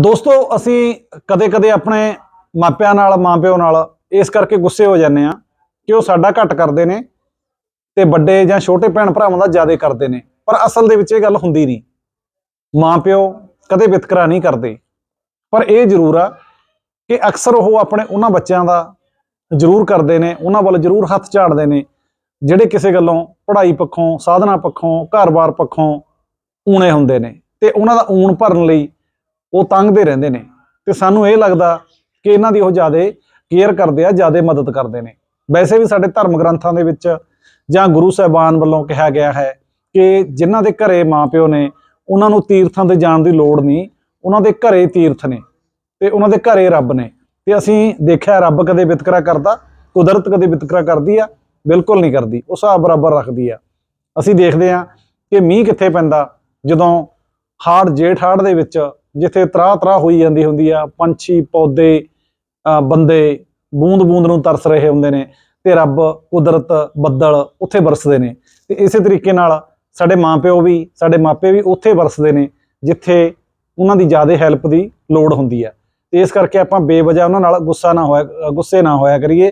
ਦੋਸਤੋ, ਅਸੀਂ ਕਦੇ-ਕਦੇ ਆਪਣੇ ਮਾਪਿਆਂ ਨਾਲ, ਮਾਪਿਓ ਨਾਲ ਇਸ ਕਰਕੇ ਗੁੱਸੇ ਹੋ ਜਾਂਦੇ ਆ ਕਿ ਉਹ ਸਾਡਾ ਘੱਟ ਕਰਦੇ ਨੇ ਤੇ ਵੱਡੇ ਜਾਂ ਛੋਟੇ ਭੈਣ ਭਰਾਵਾਂ ਦਾ ਜ਼ਿਆਦਾ ਕਰਦੇ ਨੇ। ਪਰ ਅਸਲ ਦੇ ਵਿੱਚ ਇਹ ਗੱਲ ਹੁੰਦੀ ਨਹੀਂ। ਮਾਪਿਓ ਕਦੇ ਵਿਤਕਰਾ ਨਹੀਂ ਕਰਦੇ। ਪਰ ਇਹ ਜ਼ਰੂਰ ਆ ਕਿ ਅਕਸਰ ਉਹ ਆਪਣੇ ਉਹਨਾਂ ਬੱਚਿਆਂ ਦਾ ਜ਼ਰੂਰ ਕਰਦੇ ਨੇ, ਉਹਨਾਂ ਵੱਲ ਜ਼ਰੂਰ ਹੱਥ ਝਾੜਦੇ ਨੇ, ਜਿਹੜੇ ਕਿਸੇ ਗੱਲੋਂ ਪੜ੍ਹਾਈ ਪੱਖੋਂ, ਸਾਧਨਾ ਪੱਖੋਂ, ਘਰ-ਬਾਰ ਪੱਖੋਂ ਊਣੇ ਹੁੰਦੇ ਨੇ। ਤੇ ਉਹਨਾਂ ਦਾ ਊਣ ਭਰਨ ਲਈ ਉਹ ਤੰਗਦੇ ਰਹਿੰਦੇ ਨੇ। ਤੇ ਸਾਨੂੰ ਇਹ ਲੱਗਦਾ ਕਿ ਇਹਨਾਂ ਦੀ ਉਹ ਜ਼ਿਆਦਾ ਕੇਅਰ ਕਰਦੇ ਆ, ਜ਼ਿਆਦਾ ਮਦਦ ਕਰਦੇ ਨੇ। ਵੈਸੇ ਵੀ ਸਾਡੇ ਧਰਮ ਗ੍ਰੰਥਾਂ ਦੇ ਵਿੱਚ ਜਾਂ ਗੁਰੂ ਸਾਹਿਬਾਨ ਵੱਲੋਂ ਕਿਹਾ ਗਿਆ ਹੈ ਕਿ ਜਿਨ੍ਹਾਂ ਦੇ ਘਰੇ ਮਾਪਿਓ ਨੇ, ਉਹਨਾਂ ਨੂੰ ਤੀਰਥਾਂ ਤੇ ਜਾਣ ਦੀ ਲੋੜ ਨਹੀਂ। ਉਹਨਾਂ ਦੇ ਘਰੇ ਤੀਰਥ ਨੇ ਤੇ ਉਹਨਾਂ ਦੇ ਘਰੇ ਰੱਬ ਨੇ। ਤੇ ਅਸੀਂ ਦੇਖਿਆ ਰੱਬ ਕਦੇ ਵਿਤਕਰਾ ਕਰਦਾ, ਕੁਦਰਤ ਕਦੇ ਵਿਤਕਰਾ ਕਰਦੀ ਆ, ਬਿਲਕੁਲ ਨਹੀਂ ਕਰਦੀ। ਉਹ ਹਿਸਾਬ ਬਰਾਬਰ ਰੱਖਦੀ ਆ। ਅਸੀਂ ਦੇਖਦੇ ਆ ਕਿ ਮੀਂਹ ਕਿੱਥੇ ਪੈਂਦਾ, ਜਦੋਂ ਹਾੜ, ਜੇਠ ਹਾੜ ਦੇ ਵਿੱਚ ਜਿੱਥੇ ਤਰਾ ਤਰਾ ਹੋਈ ਜਾਂਦੀ ਹੁੰਦੀ ਆ ਪੰਛੀ ਪੌਦੇ ਅ, ਬੰਦੇ ਬੂੰਦ ਬੂੰਦ ਨੂੰ ਤਰਸ ਰਹੇ ਹੁੰਦੇ ਨੇ ਤੇ ਰੱਬ ਕੁਦਰਤ ਬੱਦਲ ਉੱਥੇ ਵਰਸਦੇ ਨੇ ਤੇ ਇਸੇ ਤਰੀਕੇ ਨਾਲ ਸਾਡੇ ਮਾਪਿਓ ਵੀ ਸਾਡੇ ਮਾਪੇ ਵੀ ਉੱਥੇ ਵਰਸਦੇ ਨੇ ਜਿੱਥੇ ਉਹਨਾਂ ਦੀ ਜ਼ਿਆਦਾ ਹੈਲਪ ਦੀ ਲੋੜ ਹੁੰਦੀ ਆ। ਤੇ ਇਸ ਕਰਕੇ ਆਪਾਂ ਬੇਵਜ੍ਹਾ ਉਹਨਾਂ ਨਾਲ ਗੁੱਸਾ ਨਾ ਹੋਇਆ ਗੁੱਸੇ ਨਾ ਹੋਇਆ ਕਰੀਏ।